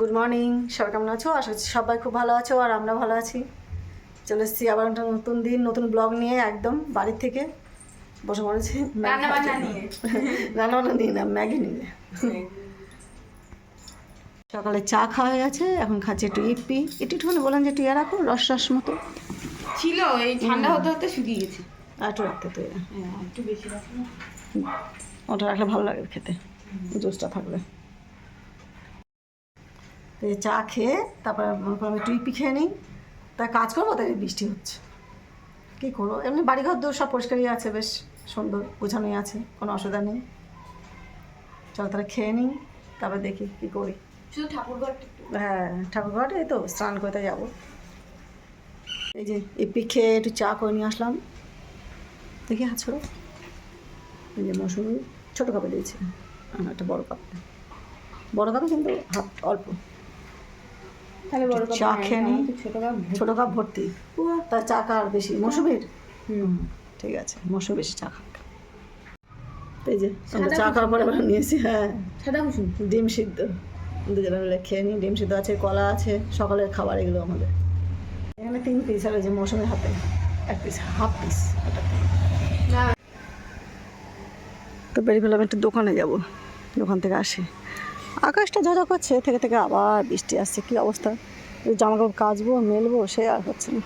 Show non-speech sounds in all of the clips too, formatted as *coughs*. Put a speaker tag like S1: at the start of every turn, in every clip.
S1: Good morning সবাই কেমন আছো? আশা করছি সবাই খুব ভালো আছো আর আমরা ভালো আছি। চলে এসেছি আবার একটা নতুন দিন নতুন ব্লগ নিয়ে একদম বাড়ির থেকে। বসে পড়েছি *laughs*
S2: রান্না বান্না নিয়ে।
S1: না ম্যাগি নিয়ে। সকালে চা খাওয়া হয়ে গেছে এখন খাচ্ছি একটু ইপি একটু একটুখানি বললাম যে একটু ইয়ে রাখো রস রস মতো।
S2: ছিল এই ঠান্ডা হতে হতে শুকিয়ে গেছে।
S1: আর একটু রাখতে তো
S2: হ্যাঁ একটু বেশি রাখো
S1: ওটা রাখলে ভালো লাগে খেতে। জুসটা থাকলে চা খেয়ে তারপর মনে করলাম একটু ইপি খেয়ে নিই। তা কাজ করব তাই বৃষ্টি হচ্ছে। কী করব? এমনি বাড়িঘর দূর সব পরিষ্কারই আছে বেশ সুন্দর গোছানোই আছে কোনো অসুবিধা নেই। চল তাহলে খেয়ে নিই তারপর দেখি কী করি।
S2: শুধু ঠাকুর ঘরটা
S1: হ্যাঁ ঠাকুরঘর এই তো স্নান করতে যাব। এই যে ইপি খেয়ে একটু চা করে নিয়ে আসলাম। দেখি হাত ছোড়ো। এই যে মৌসুমি ছোটো কাপে দিয়েছি। একটা বড় কাপ বড় কাপে কিন্তু হাত অল্প।
S2: তাহলে বড়
S1: চা খেয়ে নিই।
S2: ছোট কাপ
S1: ছোটো কাপ ভর্তি। চা বেশি। মৌসুমির? হুম। ঠিক আছে মৌসুমি বেশি চা খাক। এই যে আমরা চা খাওয়ার পরে নিয়েছি হ্যাঁ।
S2: সাদা কুসুম?
S1: ডিম সিদ্ধ। দুজনে মিলে খেয়ে নিই ডিম সিদ্ধ আছে কলা আছে সকালের খাবার এগুলো আমাদের। এখানে তিন পিস আর যে মৌসুমের হাতে। এক পিস হাফ পিস তো বেরিয়ে ফেলাম একটু দোকানে যাব। দোকান থেকে আসি। আকাশটা ঝড় করছে, থেকে থেকে আবার বৃষ্টি আসছে। কী অবস্থা? জামা কাপড় কাচবো, মেলবো, সে আর হচ্ছে না।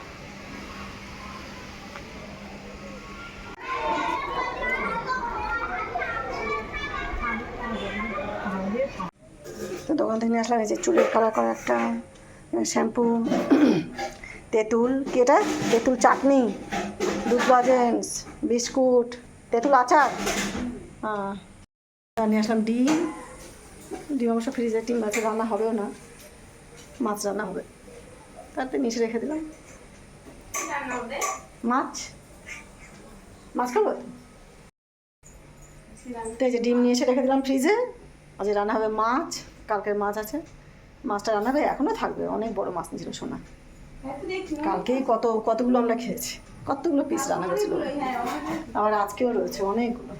S1: দোকান থেকে নিয়ে আসলাম এই যে চুলের কালার করা একটা শ্যাম্পু, *coughs* তেঁতুল। কি এটা? তেঁতুল চাটনি। দুধ লজেন্স বিস্কুট, তেঁতুল আচার। নিয়ে আসলাম ডিম। ডিম অবশ্য ফ্রিজে ডিম আছে রান্না হবেও না। মাছ রান্না হবে। তারপরে মিশে রেখে দিলাম। মাছ? মাছ খাব? তো? এই যে ডিম নিয়ে এসে রেখে দিলাম ফ্রিজে। আজ রান্না হবে মাছ কালকের মাছ আছে। মাছটা রান্না হবে এখনও থাকবে। অনেক বড় মাছ নিয়েছিল সোনা। কালকেই কত কতগুলো আমরা খেয়েছি। কতগুলো পিস রান্না করেছিল আবার আজকেও রয়েছে অনেকগুলো।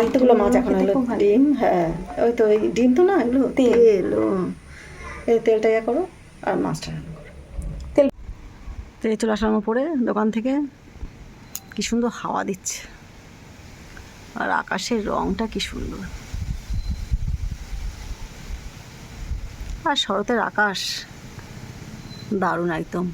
S1: এতগুলো মাছ এখন হলো ডিম হ্যাঁ। ওই তো এই ডিম তো না এগুলো তেল। এই তেলটা ইয়ে করো আর মাছটা করো। তেল। চলে পরে দোকান থেকে। কি সুন্দর হাওয়া দিচ্ছে। আর আকাশের রংটা কি সুন্দর। আর শরতের আকাশ দারুণ একদম।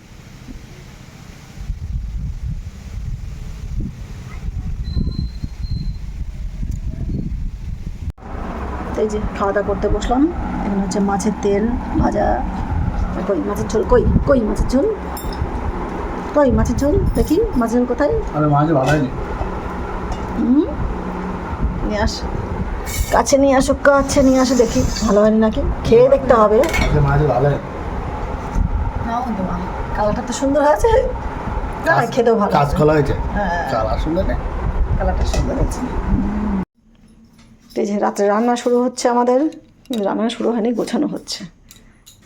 S1: এই যে খাওয়া দাওয়া করতে বসলাম। এখানে হচ্ছে মাছের তেল ভাজা কই মাছের ঝোল কই কই মাছের ঝোল? কই মাছের ঝোল? দেখি মাছের ঝোল কোথায়? হুম? নিয়ে আস। কাছে নিয়ে আসো কাছে নিয়ে আসো দেখি ভালো হয়নি নাকি? খেয়ে দেখতে হবে। কালারটা তো সুন্দর হয়েছে। খেতেও ভালো
S3: কাজ খোলা হয়েছে।
S1: হ্যাঁ।
S3: কালার সুন্দর
S1: কালারটা সুন্দর হয়েছে। তো যে রাত্রে রান্না শুরু হচ্ছে আমাদের। রান্না শুরু হয়নি গোছানো হচ্ছে।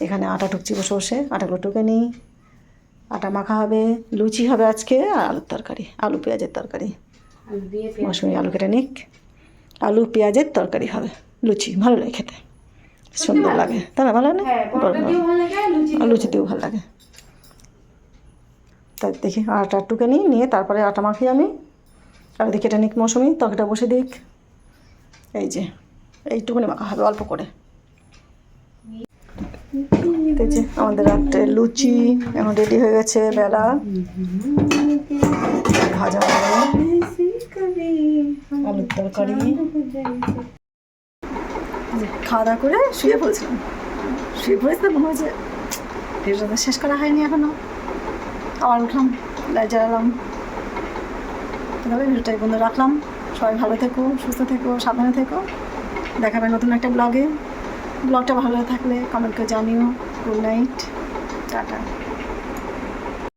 S1: এখানে আটা টুকছি বসে বসে আটাগুলো টুকে নিই। আটা মাখা হবে লুচি হবে আজকে আর আলুর তরকারি আলু পেঁয়াজের তরকারি। মৌসুমি আলু কেটে নিক। আলু পেঁয়াজের তরকারি হবে লুচি ভালো লাগে খেতে। সুন্দর লাগে। তাই না ভালো লাগে? না
S2: হ্যাঁ পরোটা দিয়েও ভালো লাগে আর লুচি
S1: আর লুচিতেও ভালো লাগে। তাই দেখি আটা টুকে নিই নিয়ে তারপরে আটা মাখি আমি। আর দেখি এটা নিক মৌসুমি তরকারিটা বসে দিক। এই যে, এইটুকুনি মাখা হবে, অল্প করে। এই যে, আমাদের রাত্রে লুচি এখন রেডি হয়ে গেছে, বেলা। ভাজা আলুর তরকারি। খাওয়া দাওয়া করে শুয়ে পড়েছিলাম। শুয়ে পড়েছিলাম মনে ভিডিওটা তো শেষ করা হয়নি এখনও। আবার উঠলাম, লাইট জ্বালালাম। তবে ভিডিওটা এই বন্ধু রাখলাম। সবাই ভালো থেকো, সুস্থ থেকো, সাবধানে থেকো। দেখাবে নতুন একটা ব্লগে। ব্লগটা ভালো থাকলে কমেন্ট করে জানিও। Good night tata.